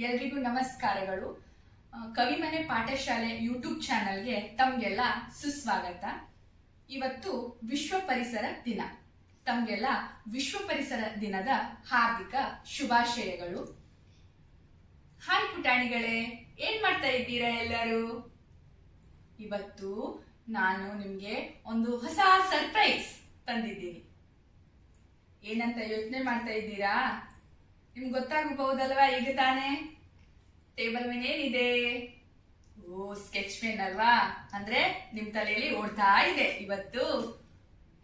ಎಲ್ರಿಗೂ ನಮಸ್ಕಾರಗಳು. ಕವಿಮನೆ ಪಾಠಶಾಲೆ ಯೂಟ್ಯೂಬ್ ಚಾನಲ್ಗೆ ತಮಗೆಲ್ಲ ಸುಸ್ವಾಗತ. ಇವತ್ತು ವಿಶ್ವ ಪರಿಸರ ದಿನ. ತಮಗೆಲ್ಲ ವಿಶ್ವ ಪರಿಸರ ದಿನದ ಹಾರ್ದಿಕ ಶುಭಾಶಯಗಳು. ಹಾಯ್ ಪುಟಾಣಿಗಳೇ, ಏನ್ ಮಾಡ್ತಾ ಇದ್ದೀರಾ ಎಲ್ಲರೂ? ಇವತ್ತು ನಾನು ನಿಮ್ಗೆ ಒಂದು ಹೊಸ ಸರ್ಪ್ರೈಸ್ ತಂದಿದ್ದೀನಿ. ಏನಂತ ಯೋಚನೆ ಮಾಡ್ತಾ ಇದ್ದೀರಾ? ನಿಮ್ಗೆ ಗೊತ್ತಾಗಬಹುದಲ್ವಾ? ಈಗ ತಾನೇ ಟೇಬಲ್ ಮೇಲೆ ಏನಿದೆ? ಓ ಸ್ಕೆಚ್ ಪೆನ್ ಅಲ್ವಾ? ಅಂದ್ರೆ ನಿಮ್ ತಲೆಯಲ್ಲಿ ಓಡ್ತಾ ಇದೆ ಇವತ್ತು.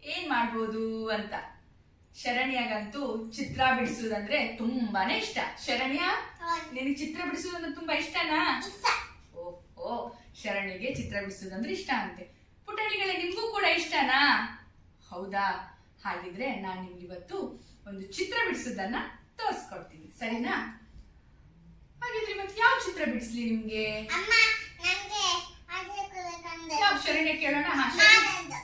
ಏನ್ ಮಾಡ್ಬೋದು ಅಂತ. ಶರಣ್ಯಾಗಂತೂ ಚಿತ್ರ ಬಿಡಿಸುವುದಂದ್ರೆ ತುಂಬಾನೇ ಇಷ್ಟ. ಶರಣ್ಯ ನಿನಗೆ ಚಿತ್ರ ಬಿಡಿಸುವುದಂದ್ರೆ ತುಂಬಾ ಇಷ್ಟನಾ? ಓಹೋ ಶರಣ್ಯಗೆ ಚಿತ್ರ ಬಿಡಿಸುವುದಂದ್ರೆ ಇಷ್ಟ ಅಂತೆ. ಪುಟಾಣಿಗಳೇ ನಿಮ್ಗೂ ಕೂಡ ಇಷ್ಟನಾ? ಹೌದಾ? ಹಾಗಿದ್ರೆ ನಾನು ನಿಮ್ಗೆ ಇವತ್ತು ಒಂದು ಚಿತ್ರ ಬಿಡಿಸೋದನ್ನ ತೋರಿಸ್ಕೊಡ್ತೀನಿ ಸರಿನಾ? ಹಾಗಿದ್ರೆ ಇವತ್ತು ಯಾವ ಚಿತ್ರ ಬಿಡಿಸ್ಲಿ ನಿಮ್ಗೆ? ಯಾವ ಶರಣ್ಯ ಕೇಳೋಣ? ಹಾ ಶರಣ್ಯ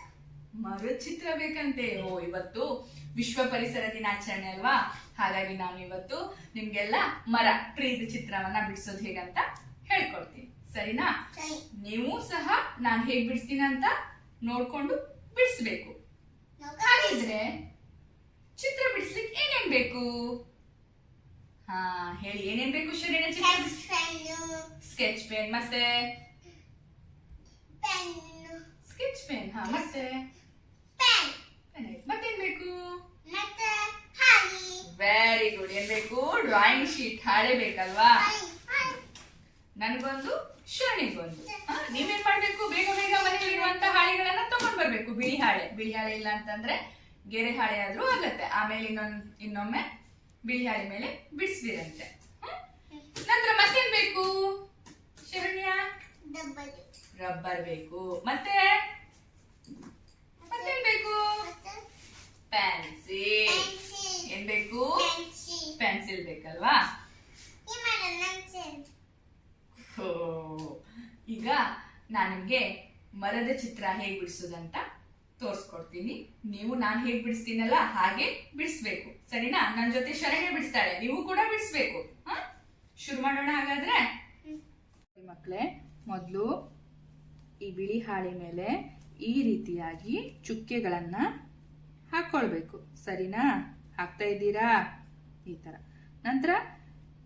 ಮರ ಚಿತ್ರ ಬೇಕಂತೆ. ಓ ಇವತ್ತು ವಿಶ್ವ ಪರಿಸರ ದಿನಾಚರಣೆ ಅಲ್ವಾ? ಹಾಗಾಗಿ ನಾನು ಇವತ್ತು ನಿಮ್ಗೆಲ್ಲ ಮರ ಪ್ರೀತ ಚಿತ್ರವನ್ನ ಬಿಡಿಸೋದು ಹೇಗಂತ ಹೇಳ್ಕೊಡ್ತೀನಿ. ಸರಿನಾ? ನೀವು ಸಹ ನಾನು ಹೇಗ್ ಬಿಡಿಸ್ತೀನಿ ಅಂತ ನೋಡ್ಕೊಂಡು ಬಿಡಿಸ್ಬೇಕು. ಹಾಗಿದ್ರೆ ಚಿತ್ರ ಬಿಡಿಸ್ಲಿಕ್ಕೆ ಏನೇನ್ ಬೇಕು? ಹಾ ಹೇಳಿ ಏನೇನ್ ಬೇಕು ಚಿತ್ರ ಸ್ಕೆಚ್ ಪೆನ್ ಮತ್ತೆ? ಸ್ಕೆಚ್ ಪೆನ್ ಹಾ ಮತ್ತೆ. ಮತ್ತೇನ್ ಬೇಕು? ವೆರಿ ಗುಡ್ ಏನ್ ಬೇಕು? ಡ್ರಾಯಿಂಗ್ ಶೀಟ್ ಹಾಳೆ ಬೇಕಲ್ವಾ? ನನ್ಗೊಂದು ಶರಣಿಗೊಂದು ಹಾ, ನೀವೇನ್ ಮಾಡ್ಬೇಕು? ಬೇಗ ಬೇಗ ಮನೆಯಲ್ಲಿರುವಂತ ಹಾಳೆಗಳನ್ನ ತಗೊಂಡ್ ಬರ್ಬೇಕು. ಬಿಳಿ ಹಾಳೆ. ಬಿಳಿ ಹಾಳೆ ಇಲ್ಲ ಅಂತಂದ್ರೆ ಗೆರೆ ಹಾಳೆ ಆದ್ರೂ ಆಗತ್ತೆ. ಆಮೇಲೆ ಇನ್ನೊಂದ್ ಇನ್ನೊಮ್ಮೆ ಬಿಳಿ ಮೇಲೆ ಬಿಡಿಸ್ಬಿರಂತೆ ನಂತರ ಮತ್ತೇನ್ ಬೇಕು? ಶರಣ್ಯ? ರಬ್ಬರ್. ಬೇಕು. ಮತ್ತೆ? ಮತ್ತೇನ್ ಬೇಕು? Fancy pencil. ಏನ್ ಬೇಕು? ಪೆನ್ಸಿಲ್. ಬೇಕಲ್ವಾ? ಈಗ ನಾನು ನಿಮ್ಗೆ ಮರದ ಚಿತ್ರ ಹೇಗೆ ಬಿಡಿಸೋದಂತ ತೋರಿಸ್ಕೊಡ್ತೀನಿ. ನೀವು, ನಾನು ಹೇಗೆ ಬಿಡಿಸ್ತೀನಲ್ಲ, ಹಾಗೆ ಬಿಡಿಸ್ಬೇಕು. ಸರಿನಾ? ನನ್ನ ಜೊತೆ ಶರಣೆ ಬಿಡಿಸ್ತಾಳೆ ನೀವು ಕೂಡ ಬಿಡಿಸ್ಬೇಕು. ಹಾ? ಶುರು ಮಾಡೋಣ ಹಾಗಾದ್ರೆ? ಮಕ್ಕಳೇ ಮೊದಲು ಈ ಬಿಳಿ ಹಾಳೆ ಮೇಲೆ ಈ ರೀತಿಯಾಗಿ ಚುಕ್ಕೆಗಳನ್ನ ಹಾಕೊಳ್ಬೇಕು. ಸರಿನಾ? ಹಾಕ್ತಾ ಇದ್ದೀರಾ? ಈ ತರ. ನಂತರ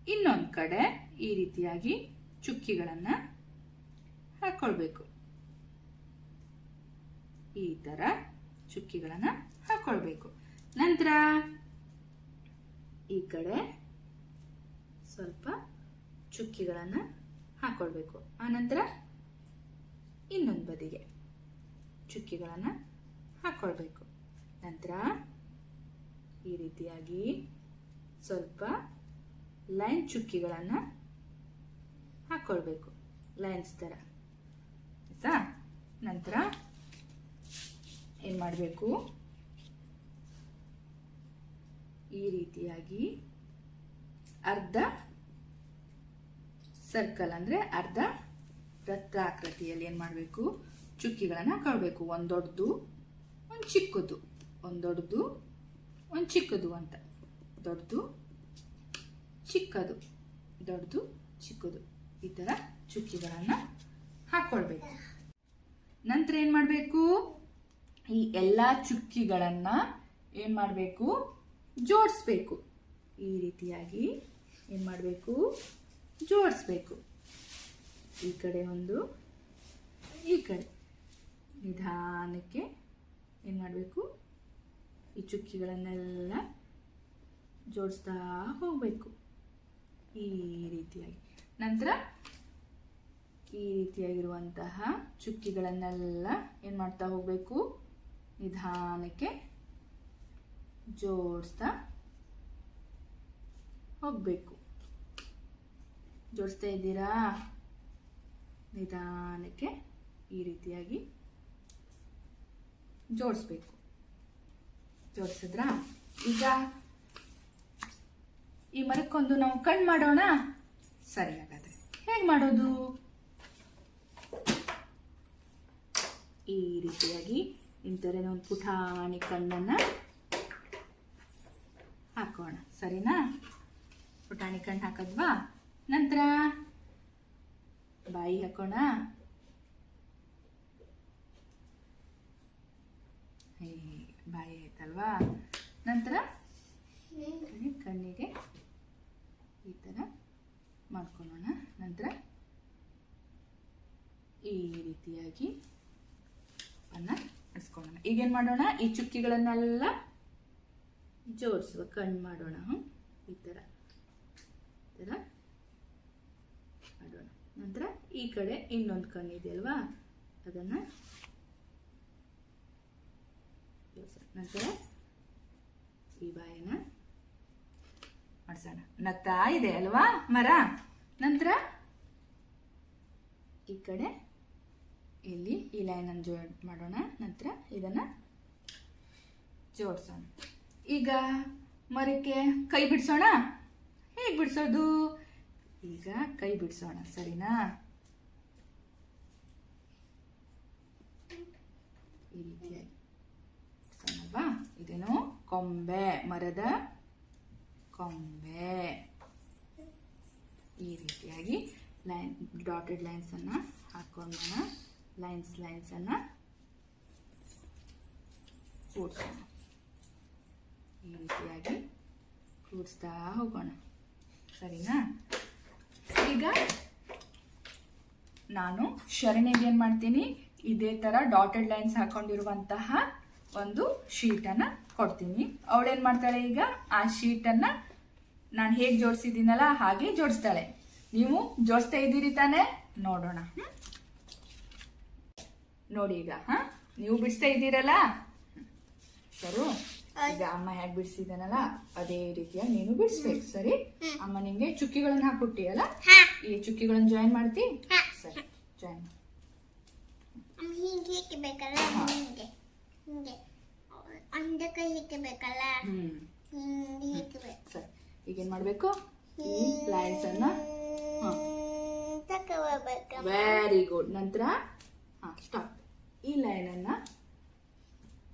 ಇನ್ನೊಂದು ಕಡೆ ಈ ರೀತಿಯಾಗಿ ಚುಕ್ಕಿಗಳನ್ನ ಹಾಕೊಳ್ಬೇಕು. ಈ ಥರ ಚುಕ್ಕಿಗಳನ್ನು ಹಾಕ್ಕೊಳ್ಬೇಕು ನಂತರ ಈ ಕಡೆ ಸ್ವಲ್ಪ ಚುಕ್ಕಿಗಳನ್ನು ಹಾಕೊಳ್ಬೇಕು. ಆನಂತರ ಇನ್ನೊಂದು ಬದಿಗೆ ಚುಕ್ಕಿಗಳನ್ನು ಹಾಕ್ಕೊಳ್ಬೇಕು ನಂತರ ಈ ರೀತಿಯಾಗಿ ಸ್ವಲ್ಪ ಲೈನ್ ಚುಕ್ಕಿಗಳನ್ನು ಹಾಕ್ಕೊಳ್ಬೇಕು ಲೈನ್ಸ್ ಥರ ಆಯಿತಾ? ನಂತರ ಏನು ಮಾಡಬೇಕು? ಈ ರೀತಿಯಾಗಿ ಅರ್ಧ ಸರ್ಕಲ್ ಅಂದರೆ ಅರ್ಧ ವೃತ್ತಾಕೃತಿಯಲ್ಲಿ ಏನು ಮಾಡಬೇಕು? ಚುಕ್ಕಿಗಳನ್ನು ಹಾಕಬೇಕು ಒಂದು ದೊಡ್ಡದು, ಒಂದು ಚಿಕ್ಕದು. ಒಂದು ದೊಡ್ಡದು, ಒಂದು ಚಿಕ್ಕದು ಅಂತ. ದೊಡ್ಡದು, ಚಿಕ್ಕದು. ದೊಡ್ಡದು, ಚಿಕ್ಕದು. ಈ ಥರ ಚುಕ್ಕಿಗಳನ್ನು ಹಾಕ್ಕೊಳ್ಬೇಕು ನಂತರ ಏನು ಮಾಡಬೇಕು? ಈ ಎಲ್ಲ ಚುಕ್ಕಿಗಳನ್ನು ಏನು ಮಾಡಬೇಕು? ಜೋಡಿಸ್ಬೇಕು. ಈ ರೀತಿಯಾಗಿ ಏನು ಮಾಡಬೇಕು? ಜೋಡಿಸ್ಬೇಕು. ಈ ಕಡೆ ಒಂದು, ಈ ಕಡೆ. ನಿಧಾನಕ್ಕೆ ಏನು ಮಾಡಬೇಕು? ಈ ಚುಕ್ಕಿಗಳನ್ನೆಲ್ಲ ಜೋಡಿಸ್ತಾ ಹೋಗಬೇಕು. ಈ ರೀತಿಯಾಗಿ. ನಂತರ ಈ ರೀತಿಯಾಗಿರುವಂತಹ ಚುಕ್ಕಿಗಳನ್ನೆಲ್ಲ ಏನು ಮಾಡ್ತಾ ಹೋಗಬೇಕು? ನಿಧಾನಕ್ಕೆ ಜೋಡಿಸ್ತಾ ಹೋಗಬೇಕು. ಜೋಡಿಸ್ತಾ ಇದ್ದೀರಾ? ನಿಧಾನಕ್ಕೆ ಈ ರೀತಿಯಾಗಿ ಜೋಡಿಸ್ಬೇಕು. ಜೋಡಿಸಿದ್ರಾ? ಈಗ ಈ ಮರಕ್ಕೊಂದು ನಾವು ಕಣ್ಣು ಮಾಡೋಣ? ಸರಿ ಹಾಗಾದ್ರೆ. ಹೇಗೆ ಮಾಡೋದು? ಈ ರೀತಿಯಾಗಿ ಇಂಥರೇ ಒಂದು ಪುಟಾಣಿ ಕಣ್ಣನ್ನು ಹಾಕೋಣ. ಸರಿನಾ? ಪುಟಾಣಿ ಕಣ್ಣು ಹಾಕದ್ವಾ? ನಂತರ ಬಾಯಿ ಹಾಕೋಣ. ಬಾಯಿ ಆಯ್ತಲ್ವಾ? ನಂತರ ಕಣ್ಣಿ- ಕಣ್ಣಿಗೆ ಈ ಥರ ಮಾಡ್ಕೊಳ್ಳೋಣ. ನಂತರ ಈ ರೀತಿಯಾಗಿ ಅನ್ನ ಅನ್ಸ್ಕೊಳ್ಳೋಣ ಈಗೇನು ಮಾಡೋಣ? ಈ ಚುಕ್ಕಿಗಳನ್ನೆಲ್ಲ ಜೋಡಿಸುವ, ಕಣ್ಣು ಮಾಡೋಣ? ಈ ಥರ ಈ ಥರ ಮಾಡೋಣ. ನಂತರ ಈ ಕಡೆ ಇನ್ನೊಂದು ಕಣ್ಣು ಇದೆಯಲ್ವಾ ಅದನ್ನು ನಂತರ ಈ ಬಾಯನ್ನ ಮಾಡಿಸೋಣ. ನಗ್ತಾ ಇದೆ ಅಲ್ವಾ ಮರ? ನಂತರ ಈ ಕಡೆ ಇಲ್ಲಿ ಈ ಲೈನನ್ನು ಜಾಯಿಂಟ್ ಮಾಡೋಣ. ನಂತರ ಇದನ್ನು ಜೋಡಿಸೋಣ. ಈಗ ಮರಕ್ಕೆ ಕೈ ಬಿಡಿಸೋಣ? ಹೇಗೆ ಬಿಡಿಸೋದು? ಈಗ ಕೈ ಬಿಡಿಸೋಣ, ಸರಿನಾ? ಈ ರೀತಿಯಾಗಿ. ಇದೇನು ಕೊಂಬೆ, ಮರದ ಕೊಂಬೆ. ಈ ರೀತಿಯಾಗಿ ಲೈನ್ ಡಾಟೆಡ್ ಲೈನ್ಸನ್ನು ಹಾಕೊಂಡೋಣ ಲೈನ್ಸ್ ಲೈನ್ಸನ್ನು ಕೂಡಿಸೋಣ ಈ ರೀತಿಯಾಗಿ ಕೂಡಿಸ್ತಾ ಹೋಗೋಣ. ಸರಿನಾ? ಈಗ ನಾನು ಶರಣಿಗೆ ಏನು ಮಾಡ್ತೀನಿ? ಇದೇ ಥರ ಡಾಟೆಡ್ ಲೈನ್ಸ್ ಹಾಕೊಂಡಿರುವಂತಹ ಒಂದು ಶೀಟನ್ನು ಕೊಡ್ತೀನಿ. ಅವಳೇನು ಮಾಡ್ತಾಳೆ ಈಗ? ಆ ಶೀಟನ್ನು ನಾನು ಹೇಗೆ ಜೋಡಿಸಿದ್ದೀನಲ್ಲ ಹಾಗೆ ಜೋಡಿಸ್ತಾಳೆ. ನೀವು ಜೋಡಿಸ್ತಾ ಇದ್ದೀರಿ ತಾನೇ? ನೋಡೋಣ? ನೋಡಿ ಈಗ. ಹಾ? ನೀವು ಬಿಡಿಸ್ತಾ ಇದ್ದೀರಲ್ಲ. ಸರು ಈಗ ಅಮ್ಮ ಹೇಗೆ ಬಿಡಿಸಿದನಲ್ಲ ಅದೇ ರೀತಿಯಾಗಿ ನೀನು ಬಿಡಿಸ್ಬೇಕು. ಸರಿ? ಅಮ್ಮ ನಿಮ್ಗೆ ಚುಕ್ಕಿಗಳನ್ನ ಹಾಕ್ಬಿಟ್ಟಿಯಲ್ಲ ಹಾ. ಈ ಚುಕ್ಕಿಗಳನ್ನ ಜಾಯಿನ್ ಮಾಡ್ತಿ. ಸರಿ ಜಾಯಿನ್ ಹೀಗೆ ಇಕ್ಕಬೇಕಲ್ಲ ಹಾ. ಹೀಗೆ ಹಿಂಗೆ. ಸರಿ ಈಗೇನ್ ಮಾಡ್ಬೇಕು? ಈ ಲೈನ್ಸ್ ಅನ್ನ ವೆರಿ ಗುಡ್ ನಂತರ? ಹಾ ಸ್ಟಾಪ್ ಈ ಲೈನ್ ಅನ್ನ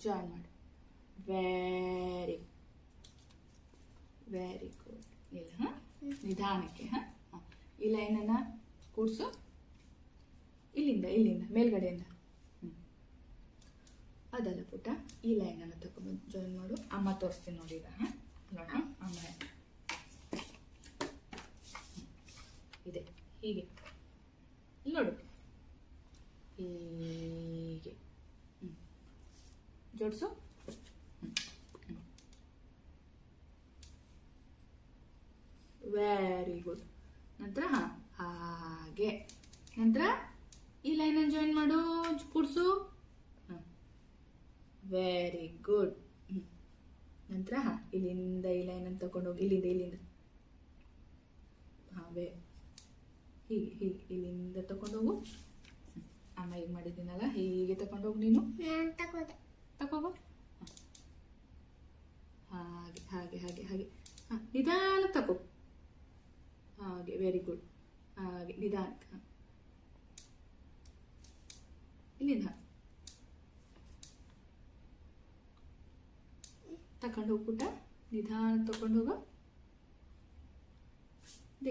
ಜಾಯಿನ್ ಮಾಡಿ ವೆರಿ ವೆರಿ ಗುಡ್ ಇಲ್ಲ, ಹಾಂ? ನಿಧಾನಕ್ಕೆ, ಹಾಂ. ಈ ಲೈನನ್ನ ಕೂಡಿಸು. ಇಲ್ಲಿಂದ ಇಲ್ಲಿಂದ, ಮೇಲ್ಗಡೆಯಿಂದ. ಅದಲ್ಲ ಪುಟ್ಟ ಈ ಲೈನನ್ನು ತಗೊಂಡು ಜಾಯಿನ್ ಮಾಡು. ಅಮ್ಮ ತೋರಿಸ್ತೀನಿ ನೋಡಿ ಈಗ, ಹಾಂ? ನೋಡೋಣ ಅಮ್ಮ. ಇದೆ. ಹೀಗೆ. ನೋಡು. ಹ್ಮ್. ಜೋಡಿಸು. ವೆರಿ ಗುಡ್ ನಂತರ ಹಾಗೆ. ನಂತರ ಈ ಲೈನನ್ನು ಜಾಯಿನ್ ಮಾಡು. ಕೂಡಿಸು. ವೆರಿ ಗುಡ್ ನಂತರ ಇಲ್ಲಿಂದ ಈ ಲೈನನ್ನು ತಗೊಂಡೋಗಿ ಇಲ್ಲಿಂದ ಇಲ್ಲಿಂದ. ಹಾಂ ಹೀಗೆ ಹೀಗೆ. ಇಲ್ಲಿಂದ ತಗೊಂಡೋಗು. ಅಮ್ಮ ಈಗ ಮಾಡಿದ್ದೀನಲ್ಲ, ಹೀಗೆ ತಗೊಂಡೋಗು ನೀನು. ತಗೋಗು ಹಾಗೆ ಹಾಗೆ ಹಾಗೆ ಹಾಗೆ. ಹಾಂ, ನಿಧಾನ ತಗೋ. ಹಾಗೆ ವೆರಿ ಗುಡ್ ಹಾಗೆ, ನಿಧಾನ ಇಲ್ಲಿಂದ ತಗೊಂಡು ಹೋಗ್ಬಿಟ್ಟ. ನಿಧಾನ ತಗೊಂಡು ಹೋಗ.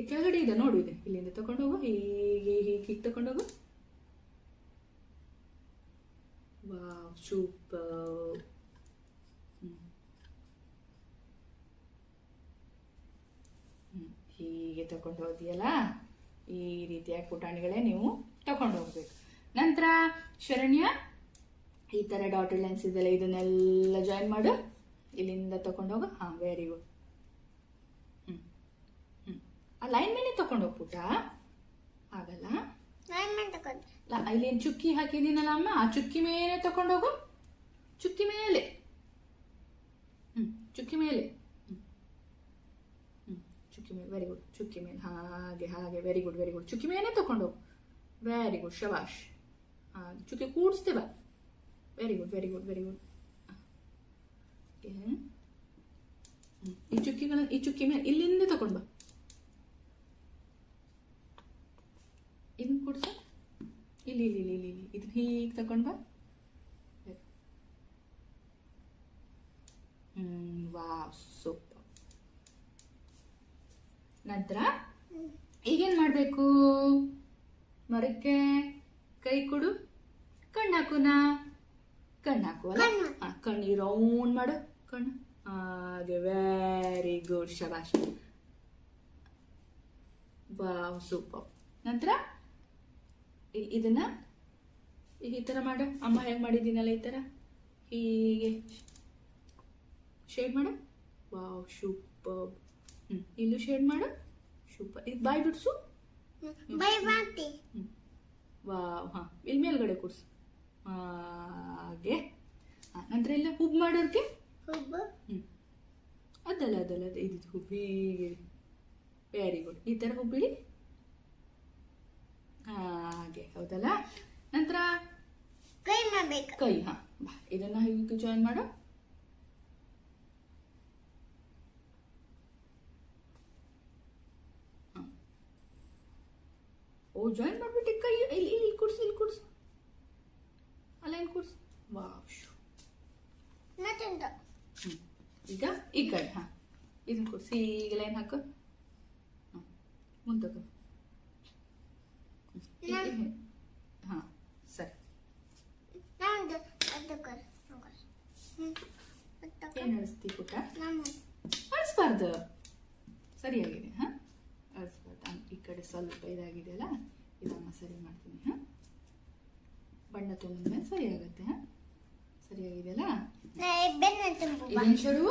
ಕೆಳಗಡೆ ಇದೆ, ನೋಡು ಇದೆ. ಇಲ್ಲಿಂದ ತಗೊಂಡು ಹೋಗು, ಹೀಗೆ ಹೀಗೆ ಹೀಗೆ ತಗೊಂಡು ಹೋಗು. ವಾವ್ uh, ಹೀಗೆ ತಗೊಂಡು ಹೋದಿಯಲ್ಲ? ಈ ರೀತಿಯಾಗಿ ಪುಟಾಣಿಗಳೇ ನೀವು ತಗೊಂಡು ಹೋಗ್ಬೇಕು. ನಂತರ ಶರಣ್ಯ ಈ ಥರ ಡಾಟೆಡ್ ಲೈನ್ಸ್ ಇದೆಲ್ಲ ಇದನ್ನೆಲ್ಲ ಜಾಯಿನ್ ಮಾಡು. ಇಲ್ಲಿಂದ ತಗೊಂಡು ಹೋಗು. ಹಾಂ ವೆರಿ ಗುಡ್ ಹ್ಞೂ ಹ್ಞೂ ಆ ಲೈನ್ ಮೇಲೆ ತಗೊಂಡು ಹೋಗ್ಬಿಟ್ಟ ಆಗಲ್ಲ? ನಾನು ತಗೋದೆ ಲ- ಇಲ್ಲಿ ಏನ್ ಚುಕ್ಕಿ ಹಾಕಿದ್ದೀನಲ್ಲ ಅಮ್ಮ ಆ ಚುಕ್ಕಿ ಮೇಲೆ ತಗೊಂಡೋಗು ಚುಕ್ಕಿ ಮೇಲೆ. ಹ್ಞೂ ಚುಕ್ಕಿ ಮೇಲೆ. ಹ್ಮ್. ಚುಕ್ಕಿ ಮೇಲೆ. ವೆರಿ ಗುಡ್ ಚುಕ್ಕಿ ಮೇಲೆ. ಹಾಗೆ ಹಾಗೆ. ವೆರಿ ಗುಡ್ ವೆರಿ ಗುಡ್ ಚುಕ್ಕಿ ಮೇಲೆ ತಗೊಂಡೋಗು ವೆರಿ ಗುಡ್ ಶಬಾಷ್. ಹಾಂ ಚುಕ್ಕಿ ಕೂಡಿಸ್ತೇವ very good very good very good ಈ ಚುಕ್ಕಿಗಳ, ಈ ಚುಕ್ಕಿ ಮೇಲೆ. ಇಲ್ಲಿಂದ ತಗೊಂಡ್ ಬಾ. ಇದನ್ನ ಕೂಡ್ಸ. ಇಲ್ಲಿ ಇಲ್ಲಿ ಇಲ್ಲಿ ಇಲ್ಲಿ ಇದನ್ನ ಹೀಗೆ ತಗೊಂಡ್ ಬಾ. Wow super. ನಂತರ ಈಗೇನ್ ಮಾಡ್ಬೇಕು? ಮರಕ್ಕೆ ಕೈ ಕೊಡು ಕಣ್ಣು ಕಣ್ಣಾಕು ಅಲ್ಲ? ಕಣ್ಣು. ರೌಂಡ್ ಮಾಡು ಕಣ್ಣು. ಹಾಗೆ ವೆರಿ ಗುಡ್ ಶಬಾಷ್. Wow super. ನಂತರ ಇದನ್ನ? ಈಗ ಈ ಥರ ಮಾಡು. ಅಮ್ಮ ಹೇಗೆ ಮಾಡಿದ್ದೀನಲ್ಲ ಈ ಥರ ಹೀಗೆ. ಶೇಡ್ ಮಾಡು. Wow super. ಹ್ಞೂ ಇಲ್ಲೂ ಶೇಡ್ ಮಾಡು. ಸೂಪರ್. ಇದು ಬಾಯ್ ಬಿಡ್ಸು. ವಾವ್ ಹಾಂ. ಇಲ್ಲಿ ಮೇಲ್ಗಡೆ ಕೂರ್ಸು ಹಾಗೆ. ನಂತರ ಇಲ್ಲ ಹುಬ್ ಮಾಡೋರ್ಗೆ? ಹ್ಞೂ ಅದಲ್ಲ ಅದಲ್ಲ ಅದು ಇದು ಹುಬ್ಬಿ ವೆರಿ ಗುಡ್ ಈ ಥರ ಹುಬ್ಬಿಡಿ ಹಾಗೆ ಹೌದಲ್ಲ? ನಂತರ? ಕೈ ಮಾಡ್ಬೇಕು. ಕೈ ಹಾಂ ಬಾ ಇದನ್ನು ಹೀಗೆ ಜಾಯಿನ್ ಮಾಡು? ಹಾಂ. ಓ ಜಾಯಿನ್ ಮಾಡ್ಬಿಟ್ಟು ಕೈ ಇಲ್ಲಿ ಇಲ್ಲಿ ಕೊಡ್ಸು ಇಲ್ಲಿ ಕೊಡ್ಸು. ಅಲ್ಲ ಏನು ಕೊಡ್ಸು. Wow shoe. ಮತ್ತೊಂದು. ಹ್ಮ್. ಈಗ ಈ ಕಡೆ ಹಾಂ. ಇದನ್ನ ಕೊಡ್ಸಿ ಈಗ ಲೈನ್ ಹಾಕು. ಹಾಂ ಮುಂದಕ್ಕೆ ಹಾಂ ಸರಿ. ಏನು ಅಳಿಸ್ತಿ ಪುಟ್ಟ? ಅಳಿಸ್ಬಾರ್ದು. ಸರಿಯಾಗಿದೆ ಹಾಂ? ಅಳಿಸ್ಬಾರ್ದು. ಈ ಕಡೆ ಸ್ವಲ್ಪ ಇದಾಗಿದೆಯಲ್ಲ ಇದನ್ನು ಸರಿ ಮಾಡ್ತೀನಿ ಹಾಂ? ಬಣ್ಣ ತುಂಬಿದ್ಮೇಲೆ ಸರಿ ಆಗುತ್ತೆ ಹಾಂ ಸರಿಯಾಗಿದೆಯಲ್ಲ ಶುರು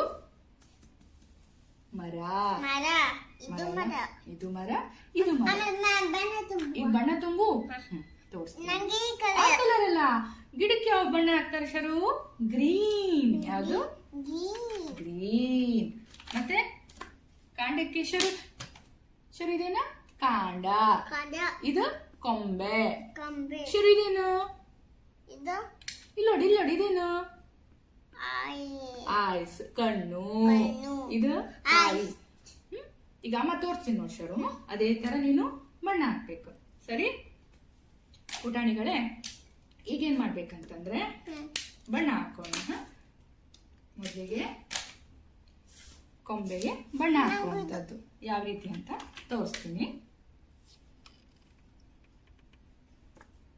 ಮರ. ಮರ. ಇದು ಮರ. ಇದು ಮರ ಇದು ಮರ. ಈ ಬಣ್ಣ ತುಂಬು? ತೋರ್ಸ್ತೀನಿ. ಈ ಆ ಕಲರ್ ಕಲರ್ ಅಲ್ಲ. ಗಿಡಕ್ಕೆ ಯಾವ ಬಣ್ಣ ಹಾಕ್ತಾರೆ ಶರು? ಗ್ರೀನ್. ಯಾವುದು? ಗ್ರೀನ್. ಗ್ರೀನ್. ಮತ್ತೆ ಕಾಂಡಕ್ಕೆ ಶರು? ಶರು ಇದೇನ? ಕಾಂಡ. ಇದು ಕೊಂಬೆ. ಕಂಬೆ. ಶರು ಇದೇನು? ಇದು? ಇಲ್ಲೋಡಿ ನೋಡಿ ಇಲ್ಲಿ ಇದೇನು? ಐಸ್ ಕಣ್ಣು ಕಣ್ಣು. ಇದು. ಐಸ್ ಈಗ ಅಮ್ಮ ತೋರಿಸ್ತೀನಿ ನೋಡಿ ಶರು ಅದೇ ತರ ನೀನು ಬಣ್ಣ ಹಾಕ್ಬೇಕು ಸರಿ ಪುಟಾಣಿಗಳೇ ಈಗೇನ್ ಮಾಡ್ಬೇಕಂತಂದ್ರೆ. ಬಣ್ಣ ಹಾಕೋಣ? ಮೊದಲಿಗೆ ಕೊಂಬೆಗೆ ಬಣ್ಣ ಹಾಕುವಂಥದ್ದು ಯಾವ ರೀತಿ ಅಂತ ತೋರಿಸ್ತೀನಿ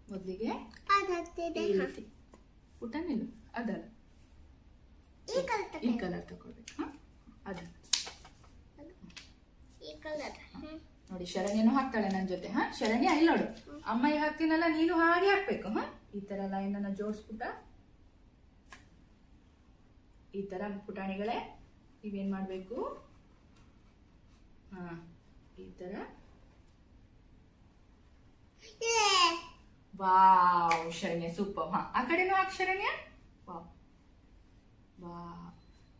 ಮೊದಲಿಗೆ ಪುಟಾಣಿ. ಪುಟ ನಿಲ್ಲು ಅದಲ್ಲ ಈ ಕಲರ್ ಈ ಕಲರ್ ತಗೊಳ್ಬೇಕು ಹಾಂ? ಅದು. ನೋಡಿ ಶರಣ್ಯನು ಹಾಕ್ತಾಳೆ ನನ್ನ ಜೊತೆ ಹಾ? ಶರಣಿ ಇಲ್ಲಿ ನೋಡು. ಅಮ್ಮ ಹಾಕ್ತೀನಲ್ಲ ನೀನು ಹಾಗೆ ಹಾಕ್ಬೇಕು ಹಾ? ಈ ತರ ಲೈನ್ ಅನ್ನ ಜೋಡಿಸ್ಬಿಟ್ಟ. ಈ ತರ ಪುಟಾಣಿಗಳೇ ನೀವೇನ್ ಮಾಡ್ಬೇಕು? ಹಾ ಈ ತರ. Wow Sharanya super. ಹಾ ಆ ಕಡೆನೂ ಹಾಕ್ ಶರಣ್ಯ. ವಾ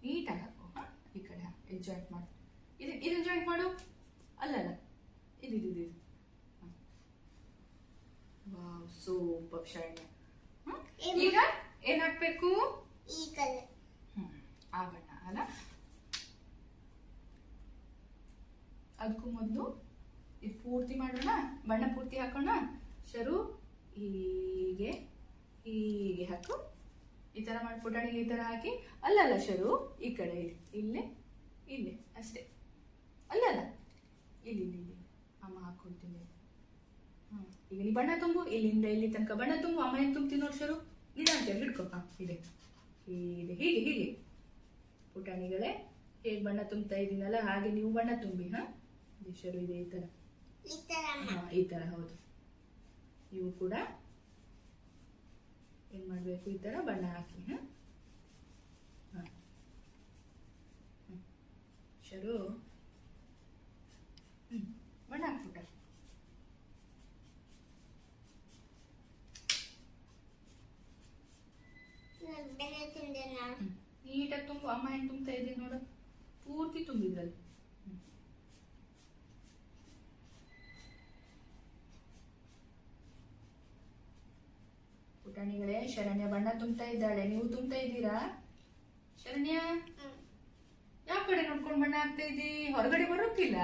ನೀಟಾಗಿ ಹಾಕು ಹಾಂ ಈ ಕಡೆ ಹಾಕು ಇದು ಜಾಯಿಂಟ್ ಮಾಡು. ಇದು ಇದನ್ನ ಜಾಯಿಂಟ್ ಮಾಡು? ಅಲ್ಲಲ್ಲ ಇದು ಇದು ಇದು. ವಾವ್ ಸೂಪರ್ ಶೈನ್ ಹಾ? ಈಗ ಏನ್ ಹಾಕ್ಬೇಕು? ಈ ಕಲರ್ ಹ್ಮ್ ಆ ಬಣ್ಣ ಅಲ್ಲ? ಅದಕ್ಕೂ ಮೊದಲು ಇದು ಪೂರ್ತಿ ಮಾಡೋಣ ಬಣ್ಣ ಪೂರ್ತಿ ಹಾಕೋಣ. ಶರು ಹೀಗೆ ಹೀಗೆ ಹಾಕು. ಈ ಥರ ಮಾಡಿ ಪುಟಾಣಿಗೆ ಈ ಥರ ಹಾಕಿ ಅಲ್ಲಲ್ಲ ಶರು ಈ ಕಡೆ ಇಲ್ಲಿ ಇಲ್ಲೇ ಇಲ್ಲೇ ಅಷ್ಟೇ. ಅಲ್ಲಲ್ಲ ಇಲ್ಲಿ ಇಲ್ಲಿ ಇಲ್ಲಿ. ಅಮ್ಮ ಹಾಕ್ಕೊಳ್ತೀನಿ ಹ್ಮ್. ಈಗ ನೀ ಬಣ್ಣ ತುಂಬು ಇಲ್ಲಿಂದ ಇಲ್ಲಿ ತನಕ ಬಣ್ಣ ತುಂಬು ಅಮ್ಮ ಏನು ತುಂಬ್ತೀನಿ ನೋಡಿ ಶರು? ಇಲ್ಲ ಹಿಡ್ಕೊ. ಹಿಡ್ಕೊಪ್ಪ ಇದೆ. ಇದೆ. ಹೀಗೆ ಹೀಗೆ. ಪುಟಾಣಿಗಳೇ ಹೇಗೆ ಬಣ್ಣ ತುಂಬ್ತಾ ಇದ್ದೀನಲ್ಲ ಹಾಗೆ ನೀವು ಬಣ್ಣ ತುಂಬಿ ಹಾಂ? ಶರು ಇದೆ ಈ ಥರ ಈ ತರ ಹಾ ಈ ತರ ಹೌದು. ಇವು ಕೂಡ ಏನ್ ಮಾಡ್ಬೇಕು? ಈ ತರ ಬಣ್ಣ ಹಾಕಿ ಹಾ. ಶರು. ಹ್ಮ್. ಬಣ್ಣ ಹಾಕ್ಬಿಟ್ಟ. ನೀಟಾಗಿ ತುಂಬ. ಅಮ್ಮ ಏನ್ ತುಂಬ್ತಾ ಇದ್ದೀನಿ ನೋಡು? ಪೂರ್ತಿ ತುಂಬಿದ್ರಲ್ಲಿ. ಪುಟಾಣಿಗಳೇ ಶರಣ್ಯ ಬಣ್ಣ ತುಂಬ್ತಾ ಇದ್ದಾಳೆ. ನೀವು ತುಂಬ್ತಾ ಇದ್ದೀರಾ? ಶರಣ್ಯ. ಯಾವ ಕಡೆ ನೋಡ್ಕೊಂಡು ಬಣ್ಣ ಆಗ್ತಾ ಇದ್ದಿ? ಹೊರಗಡೆ ಬರೋಕಿಲ್ಲ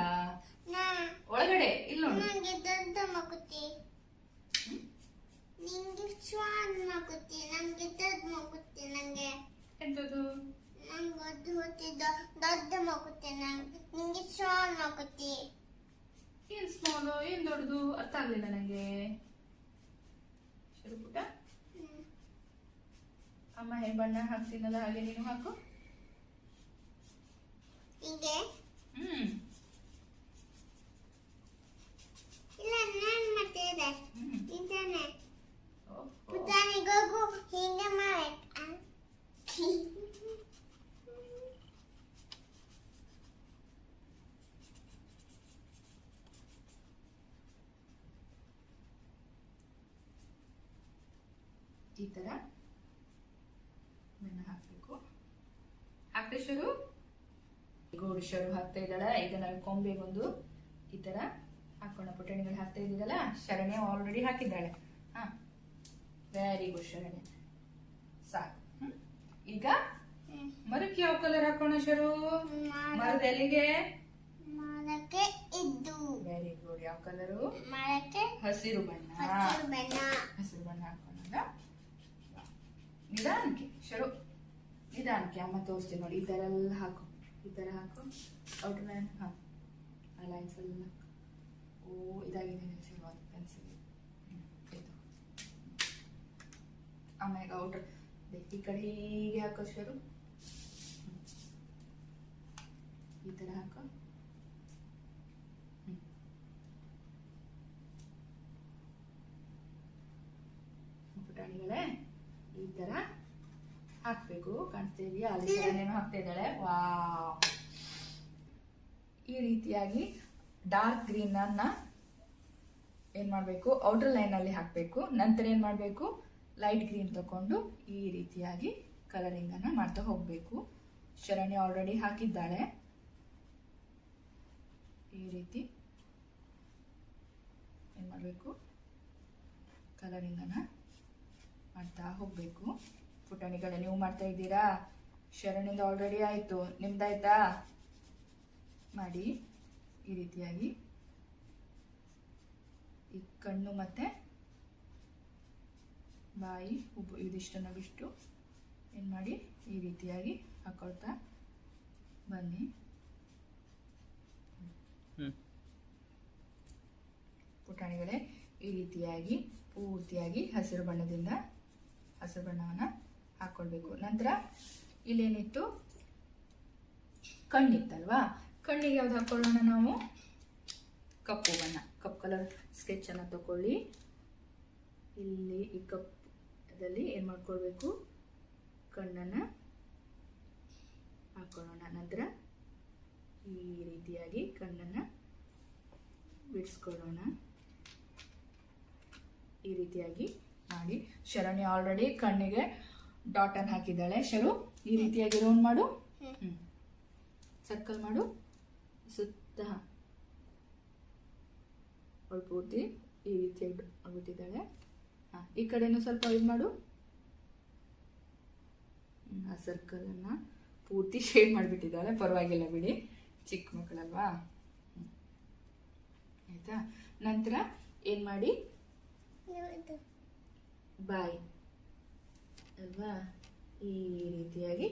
ಒಳಗಡೆ ಇಲ್ಲ ನಂಗೆ ದೊಡ್ಡ ಮಗುತಿ? ನಿಂಗೆ ಸ್ವಾನ್ ಮಗುತಿ. ನಂಗೆ ದೊಡ್ಡ ಮಗುತಿ ನಂಗೆ. ಎಂತದು? ನಂಗೆ ಅದು ಹೊತ್ತಿದ್ದ ದೊಡ್ಡ ಮಗುತಿ ನಂಗೆ. ನಿಂಗೆ ಸ್ವಾನ್ ಮಗುತಿ. ಏನ್ ಸ್ಮಾಲು ಏನ್ ದೊಡ್ಡದು? ಅರ್ಥ ಆಗ್ಲಿಲ್ಲ ನಂಗೆ. ಶುರು ಪುಟ್ಟ ಅಮ್ಮ ಹೇ ಬಣ್ಣ ಹಾಕ್ತೀನಲ್ಲ ಹಾಗೆ ನೀನು ಹಾಕು ಹೀಗೆ ಹ್ಮ್ ಇಲ್ಲ ನಾನು ಮತ್ತೆ ಇದೆ ಹ್ಮ್ ಇದ್ದಾನೆ ಓಹೋ. ಪುಟಾಣಿಗೋಗು ಹೀಗೆ ಮಾಡ್ಬೇಕಾ ಈ ತರ ಬಣ್ಣ ಹಾಕ್ಬೇಕು ಹಾಕ್ತೆ ಶರು ಗೋಡು ಶರು ಹಾಕ್ತಾ ಇದ್ದಾಳೆ. ಈಗ ನಾವು ಬಂದು ಈ ತರ ಹಾಕೋಣ. ಪುಟಾಣಿಗಳು ಹಾಕ್ತಾ ಇದ್ದೀರಲ್ಲ? ಶರಣೆ ಆಲ್ರೆಡಿ ಹಾಕಿದ್ದಾಳೆ. ಹಾ. Very good Sharane. ಸಾಕು. ಈಗ ಮರಕ್ಕೆ ಯಾವ ಕಲರ್ ಹಾಕೋಣ ಶರು? ಮರದ ಎಲೆಗೆ ಇದ್ದು. ವೆರಿ ಗುಡ್ ಯಾವ ಕಲರು ಮರಕ್ಕೆ ಹಸಿರು ಬಣ್ಣ. ಹಸಿರು ಬಣ್ಣ. ಹಸಿರು ಬಣ್ಣ ಹಾಕೋಣ. ನಿಧಾನಕ್ಕೆ ಶರು. ನಿಧಾನಕ್ಕೆ ಅಮ್ಮ ತೋರಿಸ್ತೀನಿ ನೋಡಿ. ಈ ತರ ಎಲ್ಲ ಹಾಕು. ಈ ಥರ ಹಾಕು. ಔಟರ್ ಲೈನ್ ಹಾಂ. ಆ ಲೈನ್ಸ್ ಎಲ್ಲ. ಓ, ಇದಾಗಿದೆ ನಿನ್ನ ಶುರು ಅದು ಪೆನ್ಸಿಲ್ ಅಮ್ಮ ಈಗ ಔಟರ್ ಈ ಕಡೆ ಹೀಗೆ ಹಾಕೋ ಶರು. ಈ ಥರ ಹಾಕು. ಪುಟಾಣಿಗಳೇ ಈ ತರ. ಹಾಕ್ಬೇಕು ಕಾಣಿಸ್ತಾ ಇದೆಯಾ ಅಲ್ಲಿ ಹಾಕ್ತಾ ಇದ್ದಾಳೆ. ವಾ ಈ ರೀತಿಯಾಗಿ ಡಾರ್ಕ್ ಗ್ರೀನ್ ಅನ್ನ ಏನ್ ಮಾಡಬೇಕು? ಔಟರ್ ಲೈನ್ ಅಲ್ಲಿ ಹಾಕಬೇಕು. ನಂತರ ಏನ್ ಮಾಡಬೇಕು? ಲೈಟ್ ಗ್ರೀನ್ ತಕೊಂಡು ಈ ರೀತಿಯಾಗಿ ಕಲರಿಂಗ್ ಅನ್ನ ಮಾಡ್ತಾ ಹೋಗ್ಬೇಕು. ಶರಣಿ ಆಲ್ರೆಡಿ ಹಾಕಿದ್ದಾಳೆ. ಈ ರೀತಿ ಏನ್ ಮಾಡಬೇಕು? ಅನ್ನ ಮಾಡ್ತಾ ಹೋಗ್ಬೇಕು. ಪುಟಾಣಿಗಳೇ ನೀವು ಮಾಡ್ತಾ ಇದ್ದೀರಾ? ಶರಣಿಂದ ಆಲ್ರೆಡಿ ಆಯಿತು. ನಿಮ್ದಾಯ್ತಾ? ಮಾಡಿ. ಈ ರೀತಿಯಾಗಿ. ಈ ಕಣ್ಣು ಮತ್ತೆ ಬಾಯಿ ಉಬ್ಬು ಇದಿಷ್ಟನ್ನು ಬಿಟ್ಟು ಏನು ಮಾಡಿ? ಈ ರೀತಿಯಾಗಿ ಹಾಕೊಳ್ತಾ ಬನ್ನಿ. ಪುಟಾಣಿಗಳೇ ಈ ರೀತಿಯಾಗಿ ಪೂರ್ತಿಯಾಗಿ ಹಸಿರು ಬಣ್ಣದಿಂದ ಹಸಿರು ಬಣ್ಣವನ್ನು ಹಾಕೊಳ್ಬೇಕು ನಂತರ ಇಲ್ಲೇನಿತ್ತು? ಕಣ್ಣಿತ್ತಲ್ವಾ? ಕಣ್ಣಿಗೆ ಯಾವ್ದು ಹಾಕೊಳ್ಳೋಣ ನಾವು? ಕಪ್ಪು ಬಣ್ಣ. ಕಪ್ ಕಲರ್ ಸ್ಕೆಚ್ ಅನ್ನ ತಗೊಳ್ಳಿ ಇಲ್ಲಿ ಈ ಕಪ್ಪದಲ್ಲಿ ಏನು ಮಾಡ್ಕೊಳ್ಬೇಕು? ಕಣ್ಣನ್ನು ಹಾಕೊಳ್ಳೋಣ. ನಂತರ ಈ ರೀತಿಯಾಗಿ ಕಣ್ಣನ್ನು ಬಿಡಿಸ್ಕೊಳ್ಳೋಣ. ಈ ರೀತಿಯಾಗಿ ಮಾಡಿ. ಶರಣಿ ಆಲ್ರೆಡಿ ಕಣ್ಣಿಗೆ ಡಾಟ್ ಅನ್ನು ಹಾಕಿದ್ದಾಳೆ. ಶರು ಈ ರೀತಿಯಾಗಿ ರೌಂಡ್ ಮಾಡು. ಸರ್ಕಲ್ ಮಾಡು. ಸುತ್ತ ಅವಳು ಪೂರ್ತಿ ಈ ರೀತಿಯಾಗಿ ಆಗ್ಬಿಟ್ಟಿದ್ದಾಳೆ. ಹಾಂ ಈ ಕಡೆನೂ ಸ್ವಲ್ಪ ಇದು ಮಾಡು. ಆ ಸರ್ಕಲ್ ಅನ್ನ ಪೂರ್ತಿ ಶೇಡ್ ಮಾಡಿಬಿಟ್ಟಿದ್ದಾಳೆ. ಪರವಾಗಿಲ್ಲ ಬಿಡಿ. ಚಿಕ್ಕ ಮಕ್ಕಳಲ್ವಾ? ಆಯಿತಾ? ನಂತರ ಏನು ಮಾಡಿ? ಬಾಯಿ ಅಲ್ವಾ? ಈ ರೀತಿಯಾಗಿ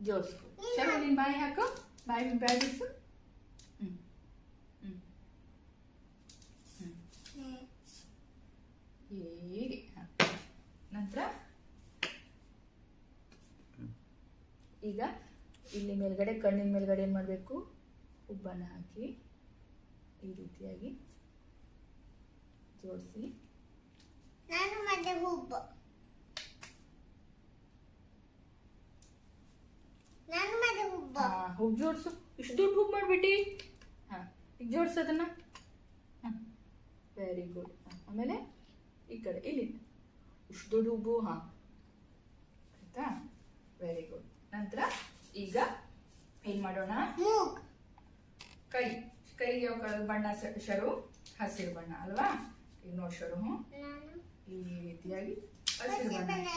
ಜೋಡಿಸ್ಕೊ. ಚಲೋ ನಿನ್ ಬಾಯಿ ಹಾಕು. ಬಾಯಿ ಬ್ಯಾಡಿಸು ಹ್ಞೂ ಹ್ಞೂ ಹ್ಞೂ. ಹೀಗೆ ಹಾಕು. ನಂತರ? ಈಗ ಇಲ್ಲಿ ಮೇಲ್ಗಡೆ ಕಣ್ಣಿನ ಮೇಲ್ಗಡೆ ಏನು ಮಾಡಬೇಕು? ಉಬ್ಬನ್ನು ಹಾಕಿ ಈ ರೀತಿಯಾಗಿ ಜೋಡಿಸಿ. ನಾನು ಮತ್ತೆ ಹುಬ್ಬು ಹುಬ್ಬು. ಜೋಡಿಸು. ಇಷ್ಟು ದೊಡ್ಡ ಹುಬ್ ಮಾಡ್ಬಿಟ್ಟಿ. ಹಾಂ ಈಗ ಜೋಡಿಸು ಅದನ್ನು. ಹಾಂ ವೆರಿ ಗುಡ್ ಆಮೇಲೆ ಈ ಕಡೆ ಇಲ್ಲಿ. ಇಷ್ಟು ದೊಡ್ಡ ಹುಬ್ಬು ಹಾಂ. ಆಯ್ತಾ? ವೆರಿ ಗುಡ್ ನಂತರ ಈಗ ಏನು ಮಾಡೋಣ? ಕೈ. ಕೈ ಯಾವ ಕಲರ್? ಬಣ್ಣ ಶರು ಹಸಿರು ಬಣ್ಣ ಅಲ್ವಾ? ಈಗ ನೋಡಿ ಶರು ಈ ರೀತಿಯಾಗಿ ಹಸಿರು ಬಣ್ಣ.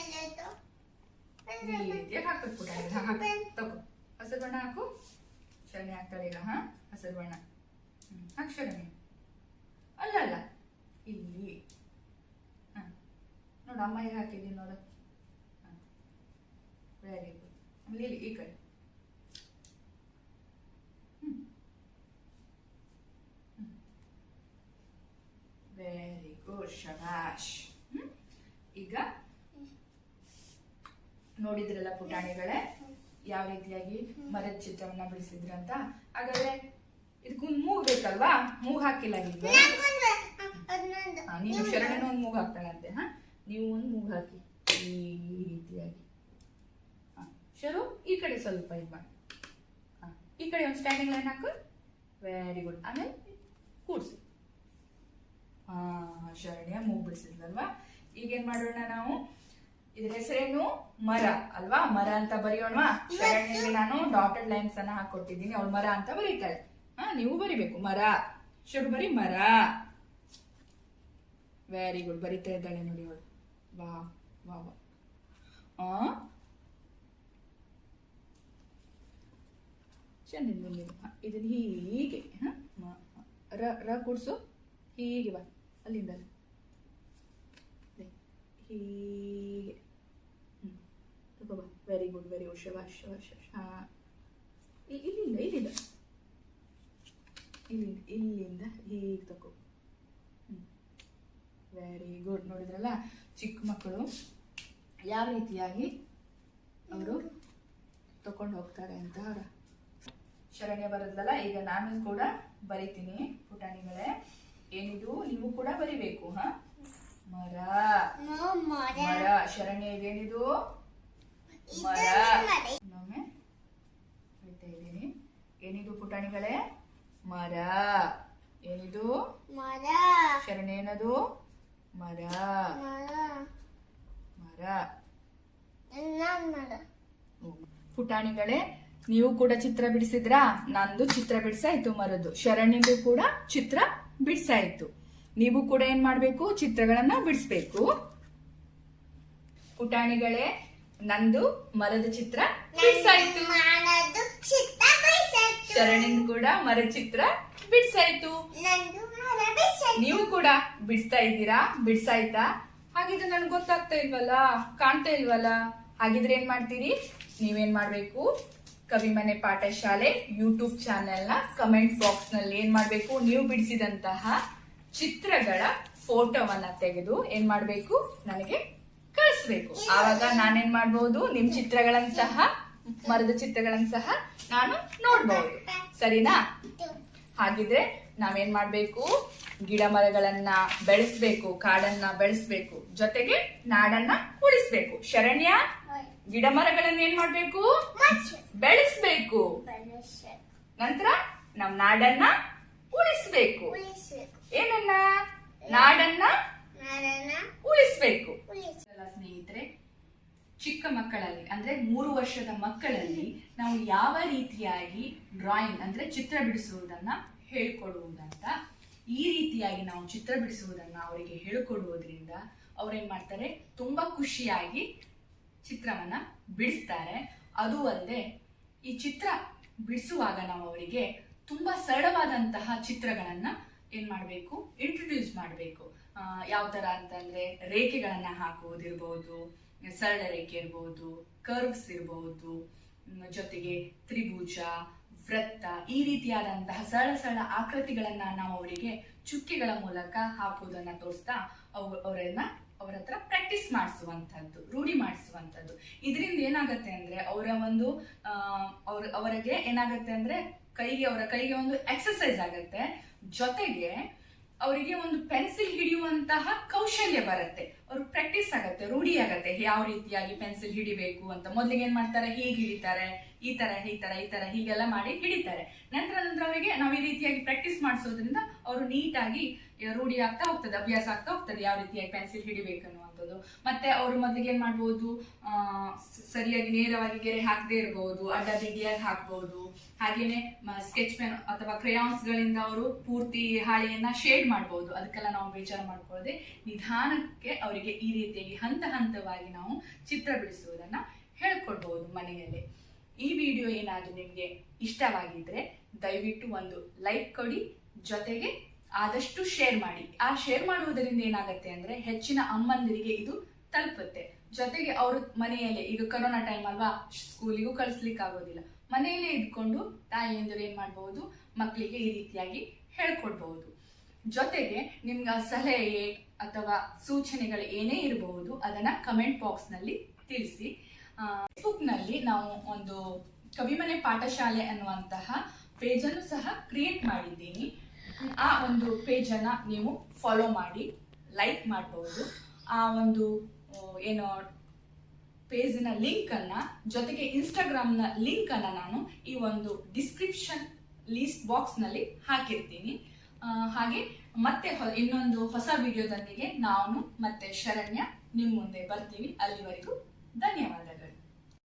ಬಣ್ಣ ಎಲ್ಲಾಯ್ತು? ಈ ರೀತಿಯಾಗಿ ಹಾಕ್ಬೇಕು ಪುಟ್ಟ ಇದು ತಗೋ. ಹಸಿರು ಬಣ್ಣ ಹಾಕು. ಶರಣಿ ಹಾಕ್ತಾಳೆ ಈಗ, ಹಾ? ಹಸಿರು ಬಣ್ಣ ಹಾಕ್ ಶರಣಿ. ಅಲ್ಲ ಅಲ್ಲ. ಇಲ್ಲಿ. ಹಾ. ನೋಡು, ಅಮ್ಮ ಈಗ ಹಾಕಿದ್ದೀನಿ ನೋಡು. ಹಾಂ. ವೆರಿ ಗುಡ್ ಆಮೇಲೆ ಇಲ್ಲಿ ಈ ಕಡೆ. ವೆರಿ ಗುಡ್ ಶಬಾಶ್? ಈಗ ನೋಡಿದ್ರಲ್ಲ ಪುಟಾಣಿಗಳೇ? ಯಾವ ರೀತಿಯಾಗಿ ಮರದ ಚಿತ್ರವನ್ನ ಬಿಡಿಸಿದ್ರಂತ ಹಾಗಾದ್ರೆ ಇದಕ್ಕೊಂದು ಮೂಗ್ ಬೇಕಲ್ವಾ? ಮೂಗ್ ಹಾಕಿಲ್ಲ ನೀವು. ನೀನು ಶರಣನ ಒಂದು ಮೂಗ್ ಹಾಕ್ತಾಳಂತೆ, ಹಾ? ನೀವು ಒಂದು ಮೂಗ್ ಹಾಕಿ. ಈ ರೀತಿಯಾಗಿ. ಶರು, ಈ ಕಡೆ ಸ್ವಲ್ಪ ಇದು ಮಾಡಿ. ಈ ಕಡೆ ಒಂದು ಸ್ಟ್ಯಾಂಡಿಂಗ್ ಲೈನ್ ಹಾಕು. ವೆರಿ ಗುಡ್ ಆಮೇಲೆ ಕೂಡ್ಸು. ಹಾ ಶರಣಿಯ ಮೂಗ್ ಬಿಡಿಸಿದ್ವಲ್ವಾ ಈಗೇನ್ ಮಾಡೋಣ ನಾವು? ಇದ್ರ ಹೆಸರೇನು? ಮರ ಅಲ್ವಾ? ಮರ ಅಂತ ಬರೆಯೋಣ ಶರಣ್ಯಗೆ ನಾನು ಡಾಟೆಡ್ ಲೈನ್ಸ್ ಅನ್ನ ಹಾಕೊಟ್ಟಿದ್ದೀನಿ. ಅವಳು ಮರ ಅಂತ ಬರೀತಾಳೆ. ಹಾ ನೀವು ಬರಿಬೇಕು. ಮರ. ಶುರು ಬರಿ ಮರ. ವೆರಿ ಗುಡ್ ಬರಿತಾ ಇದ್ದಾಳೆ ನೋಡಿ ಅವಳು. ವಾ ವಾ ವಾ. ಚೆಂದ ಇದನ್ನ ಹೀಗೆ. ರ ರ ಕೂಡ್ಸು. ಹೀಗೆ ಬಾ. ಅಲ್ಲಿಂದ ಹೀಗೆ ಹ್ಮ್, ತಗೋ ಬಾ. ವೆರಿ ಗುಡ್ ವೆರಿ ಗುಡ್ ಶಬಾಷ್ ಶಬಾಷ್. ಹಾ ಇಲ್ಲಿಂದ ಇಲ್ಲಿಂದ. ಇಲ್ಲಿಂದ ಇಲ್ಲಿಂದ ಹೀಗೆ ತಗೋ? ವೆರಿ ಗುಡ್ ನೋಡಿದ್ರಲ್ಲ, ಚಿಕ್ಕ ಮಕ್ಕಳು ಯಾವ ರೀತಿಯಾಗಿ ಅವರು ತಕೊಂಡು ಹೋಗ್ತಾರೆ ಅಂತ ಶರಣ್ಯ ಬರದ್ಲಲ್ಲ, ಈಗ ನಾನು ಕೂಡ ಬರಿತೀನಿ ಪುಟಾಣಿಗಳೇ. ಏನಿದು? ನೀವು ಕೂಡ ಬರಿಬೇಕು, ಹ? ಮರ. ಮರ. ಶರಣ್ಯ ಇದೇನಿದು? ಮರ. ಇನ್ನೊಮ್ಮೆ ಹೇಳ್ತಾ ಇದ್ದೀನಿ. ಏನಿದು ಪುಟಾಣಿಗಳೇ? ಮರ. ಏನಿದು? ಮರ. ಶರಣ್ಯ ಏನದು? ಮರ. ಮರ. ಮರ. ಮರ ಪುಟಾಣಿಗಳೇ ನೀವು ಕೂಡ ಚಿತ್ರ ಬಿಡಿಸಿದ್ರಾ? ನಂದು ಚಿತ್ರ ಬಿಡಿಸಾಯ್ತು ಮರದ್ದು. ಶರಣ್ಯಂದು ಕೂಡ ಚಿತ್ರ ಬಿಡಿಸಾಯ್ತು. ನೀವು ಕೂಡ ಏನ್ ಮಾಡ್ಬೇಕು? ಚಿತ್ರಗಳನ್ನ ಬಿಡಿಸ್ಬೇಕು. ಪುಟಾಣಿಗಳೇ ನಂದು ಮರದ ಚಿತ್ರ ಬಿಡ್ಸಾಯ್ತು. ಶರಣಿಂದ ಕೂಡ ಮರದ ಚಿತ್ರ ಬಿಡ್ಸಾಯ್ತು. ನೀವು ಕೂಡ ಬಿಡಿಸ್ತಾ ಇದ್ದೀರಾ? ಬಿಡ್ಸಾಯ್ತಾ? ಹಾಗಿದ್ರೆ ನನ್ಗೆ ಗೊತ್ತಾಗ್ತಾ ಇಲ್ವಲ್ಲ? ಕಾಣ್ತಾ ಇಲ್ವಲ್ಲ? ಹಾಗಿದ್ರೆ ಏನ್ ಮಾಡ್ತೀರಿ? ನೀವೇನ್ ಮಾಡ್ಬೇಕು? ಕವಿ ಮನೆ ಪಾಠಶಾಲೆ ಯೂಟ್ಯೂಬ್ ಚಾನೆಲ್ನ ಕಮೆಂಟ್ ಬಾಕ್ಸ್ನಲ್ಲಿ ಏನ್ ಮಾಡ್ಬೇಕು? ನೀವು ಬಿಡಿಸಿದಂತಹ ಚಿತ್ರಗಳ ಫೋಟೋವನ್ನ ತೆಗೆದು ಏನ್ ಮಾಡ್ಬೇಕು ನನಗೆ ಕಳಿಸ್ಬೇಕು ಆವಾಗ ನಾನೇನ್ ಮಾಡ್ಬೋದು ನಿಮ್ ಚಿತ್ರಗಳನ್ನ ಸಹ ಮರದ ಚಿತ್ರಗಳನ್ನ ಸಹ ನಾನು ನೋಡ್ಬಹುದು ಸರಿನಾ. ಹಾಗಿದ್ರೆ ನಾವೇನ್ ಮಾಡ್ಬೇಕು ಗಿಡ ಮರಗಳನ್ನ ಬೆಳೆಸ್ಬೇಕು ಕಾಡನ್ನ ಬೆಳೆಸ್ಬೇಕು ಜೊತೆಗೆ ನಾಡನ್ನ ಉಳಿಸ್ಬೇಕು ಶರಣ್ಯ. ಗಿಡ ಮರಗಳನ್ನ ಏನ್ ಮಾಡ್ಬೇಕು. ಬೆಳೆಸ್ಬೇಕು. ನಂತರ ನಮ್ ನಾಡನ್ನ ಉಳಿಸ್ಬೇಕು ಉಳಿಸ್ಬೇಕು. ಏನನ್ನ? ನಾಡನ್ನ ಉಳಿಸ್ಬೇಕು. ಸ್ನೇಹಿತರೆ ಚಿಕ್ಕ ಮಕ್ಕಳಲ್ಲಿ ಅಂದ್ರೆ ಮೂರು ವರ್ಷದ ಮಕ್ಕಳಲ್ಲಿ ನಾವು ಯಾವ ರೀತಿಯಾಗಿ ಡ್ರಾಯಿಂಗ್ ಅಂದ್ರೆ ಚಿತ್ರ ಬಿಡಿಸುವುದನ್ನ ಹೇಳ್ಕೊಡುವುದಂತ ಈ ರೀತಿಯಾಗಿ ನಾವು ಚಿತ್ರ ಬಿಡಿಸುವುದನ್ನ ಅವರಿಗೆ ಹೇಳ್ಕೊಡುವುದರಿಂದ ಅವ್ರೇನ್ ಮಾಡ್ತಾರೆ? ತುಂಬಾ ಖುಷಿಯಾಗಿ ಚಿತ್ರವನ್ನ ಬಿಡಿಸ್ತಾರೆ. ಅದು ಅಲ್ಲದೆ ಈ ಚಿತ್ರ ಬಿಡಿಸುವಾಗ ನಾವು ಅವರಿಗೆ ತುಂಬಾ ಸರಳವಾದಂತಹ ಚಿತ್ರಗಳನ್ನ ಏನ್ ಮಾಡಬೇಕು? ಇಂಟ್ರೊಡ್ಯೂಸ್ ಮಾಡಬೇಕು. ಯಾವ ತರ ಅಂತಂದ್ರೆ ರೇಖೆಗಳನ್ನ ಹಾಕುವುದಿರ್ಬಹುದು ಸರಳ ರೇಖೆ ಇರ್ಬೋದು ಕರ್ವ್ಸ್ ಇರಬಹುದು ಜೊತೆಗೆ ತ್ರಿಭುಜ, ವೃತ್ತ, ಈ ರೀತಿಯಾದಂತಹ ಸರಳ ಸರಳ ಆಕೃತಿಗಳನ್ನ ನಾವು ಅವರಿಗೆ ಚುಕ್ಕಿಗಳ ಮೂಲಕ ಹಾಕುವುದನ್ನ ತೋರಿಸ್ತಾ ಅವ್, ಅವರನ್ನ ಅವರ ಹತ್ರ ಪ್ರಾಕ್ಟೀಸ್ ಮಾಡಿಸುವಂತದ್ದು, ರೂಢಿ ಮಾಡಿಸುವಂತದ್ದು. ಇದರಿಂದ ಏನಾಗತ್ತೆ ಅಂದ್ರೆ ಅವರ ಒಂದು ಅವ್ರ, ಅವರಿಗೆ ಏನಾಗತ್ತೆ ಅಂದ್ರೆ ಕೈಗೆ, ಅವರ ಕೈಗೆ ಒಂದು ಎಕ್ಸಸೈಸ್ ಆಗತ್ತೆ. ಜೊತೆಗೆ ಅವರಿಗೆ ಒಂದು ಪೆನ್ಸಿಲ್ ಹಿಡಿಯುವಂತಹ ಕೌಶಲ್ಯ ಬರುತ್ತೆ. ಅವ್ರು ಪ್ರಾಕ್ಟೀಸ್ ಆಗತ್ತೆ, ರೂಢಿ ಆಗತ್ತೆ. ಯಾವ ರೀತಿಯಾಗಿ ಪೆನ್ಸಿಲ್ ಹಿಡಿಬೇಕು ಅಂತ. ಮೊದ್ಲಿಗೆ ಏನ್ ಮಾಡ್ತಾರೆ? ಹೀಗೆ ಹಿಡಿತಾರೆ, ಈ ತರ ಈ ತರ ಈ ತರ ಹೀಗೆಲ್ಲ ಮಾಡಿ ಹಿಡಿತಾರೆ. ನಂತರ ನಂತರ ಅವರಿಗೆ ನಾವು ಈ ರೀತಿಯಾಗಿ ಪ್ರಾಕ್ಟೀಸ್ ಮಾಡಿಸೋದ್ರಿಂದ ಅವರು ನೀಟಾಗಿ, ರೂಢಿ ಆಗ್ತಾ ಹೋಗ್ತದೆ, ಅಭ್ಯಾಸ ಆಗ್ತಾ ಹೋಗ್ತದೆ. ಯಾವ ರೀತಿಯಾಗಿ ಪೆನ್ಸಿಲ್ ಹಿಡಿಬೇಕು ಮತ್ತೆ ಅವರು ಮೊದಲಿಗೆ ಏನ್ ಮಾಡ್ಬೋದು ಸರಿಯಾಗಿ ನೇರವಾಗಿ ಗೆರೆ ಹಾಕದೇ ಇರಬಹುದು ಅಡ್ಡ ದಿಡ್ಡಿಯಾಗಿ ಹಾಕ್ಬಹುದು ಹಾಗೇನೆ ಸ್ಕೆಚ್ ಪೆನ್ ಅಥವಾ ಕ್ರೇಯಾನ್ಸ್ ಗಳಿಂದ ಅವರು ಪೂರ್ತಿ ಹಾಳೆಯನ್ನ ಶೇಡ್ ಮಾಡಬಹುದು ಅದಕ್ಕೆಲ್ಲ ನಾವು ಬೇಜಾರ ಮಾಡ್ಕೊಳ್ಳದೆ ನಿಧಾನಕ್ಕೆ ಅವರಿಗೆ ಈ ರೀತಿಯಾಗಿ ಹಂತ ಹಂತವಾಗಿ ನಾವು ಚಿತ್ರ ಬಿಡಿಸುವುದನ್ನ ಹೇಳ್ಕೊಡ್ಬಹುದು ಮನೆಯಲ್ಲಿ. ಈ ವಿಡಿಯೋ ಏನಾದ್ರೂ ನಿಮ್ಗೆ ಇಷ್ಟವಾಗಿದ್ರೆ ದಯವಿಟ್ಟು ಒಂದು ಲೈಕ್ ಕೊಡಿ. ಜೊತೆಗೆ ಆದಷ್ಟು ಶೇರ್ ಮಾಡಿ. ಆ ಶೇರ್ ಮಾಡುವುದರಿಂದ ಏನಾಗುತ್ತೆ ಅಂದ್ರೆ ಹೆಚ್ಚಿನ ಅಮ್ಮಂದಿರಿಗೆ ಇದು ತಲುಪುತ್ತೆ. ಜೊತೆಗೆ ಅವರು ಮನೆಯಲ್ಲೇ, ಈಗ ಕೊರೋನಾ ಟೈಮ್ ಅಲ್ವಾ ಸ್ಕೂಲಿಗೂ ಕಳಿಸ್ಲಿಕ್ಕೆ ಆಗೋದಿಲ್ಲ. ಮನೆಯಲ್ಲೇ ಇದ್ಕೊಂಡು ತಾಯಿಯಂದಿರು ಏನ್ ಮಾಡಬಹುದು? ಮಕ್ಕಳಿಗೆ ಈ ರೀತಿಯಾಗಿ ಹೇಳ್ಕೊಡ್ಬಹುದು. ಜೊತೆಗೆ ನಿಮ್ಗೆ ಸಲಹೆ ಅಥವಾ ಸೂಚನೆಗಳು ಏನೇ ಇರಬಹುದು, ಅದನ್ನ ಕಮೆಂಟ್ ಬಾಕ್ಸ್ನಲ್ಲಿ ತಿಳಿಸಿ. ಫೇಸ್ಬುಕ್ನಲ್ಲಿ ನಾವು ಒಂದು ಕವಿಮನೆ ಪಾಠಶಾಲೆ ಅನ್ನುವಂತಹ ಪೇಜನ್ನು ಸಹ ಕ್ರಿಯೇಟ್ ಮಾಡಿದ್ದೀನಿ. ಆ ಒಂದು ಪೇಜ್ ಅನ್ನ ನೀವು ಫಾಲೋ ಮಾಡಿ ಲೈಕ್ ಮಾಡಬಹುದು ಆ ಒಂದು ಏನು ಪೇಜಿನ ಲಿಂಕ್ ಅನ್ನ, ಜೊತೆಗೆ ಇನ್ಸ್ಟಾಗ್ರಾಮ್ನ ಲಿಂಕ್ ಅನ್ನ ನಾನು ಈ ಒಂದು ಡಿಸ್ಕ್ರಿಪ್ಷನ್ ಲೀಸ್ಟ್ ಬಾಕ್ಸ್ನಲ್ಲಿ ಹಾಕಿರ್ತೀನಿ. ಹಾಗೆ ಮತ್ತೆ ಇನ್ನೊಂದು ಹೊಸ ವಿಡಿಯೋದೊಂದಿಗೆ ನಾನು ಮತ್ತೆ ಶರಣ್ಯ ನಿಮ್ಮ ಮುಂದೆ ಬರ್ತೀವಿ. ಅಲ್ಲಿವರೆಗೂ ಧನ್ಯವಾದಗಳು.